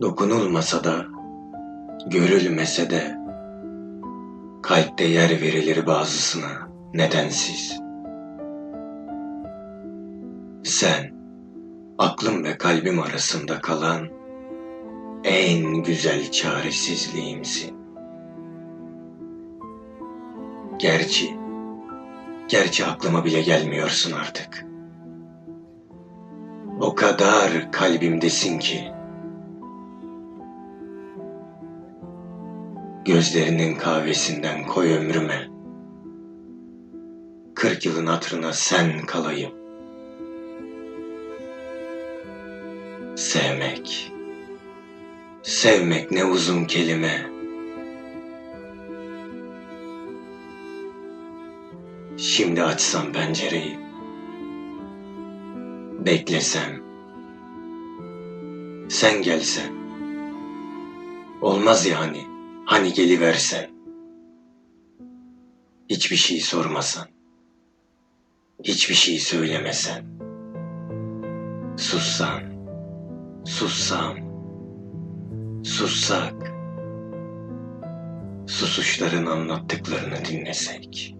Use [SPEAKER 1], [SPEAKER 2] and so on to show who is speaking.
[SPEAKER 1] Dokunulmasa da, görülmese de, kalpte yer verilir bazısına nedensiz. Sen, aklım ve kalbim arasında kalan en güzel çaresizliğimsin. Gerçi, gerçi aklıma bile gelmiyorsun artık. O kadar kalbimdesin ki. Gözlerinin kahvesinden koy ömrüme. Kırk yılın hatırına sen kalayım. Sevmek. Sevmek ne uzun kelime. Şimdi açsam pencereyi. Beklesem. Sen gelsen. Olmaz ya hani. Hani geliversen. Hiçbir şey sormasan. Hiçbir şey söylemesen. Sussan. Sussam. Sussak. Susuşların anlattıklarını dinlesek.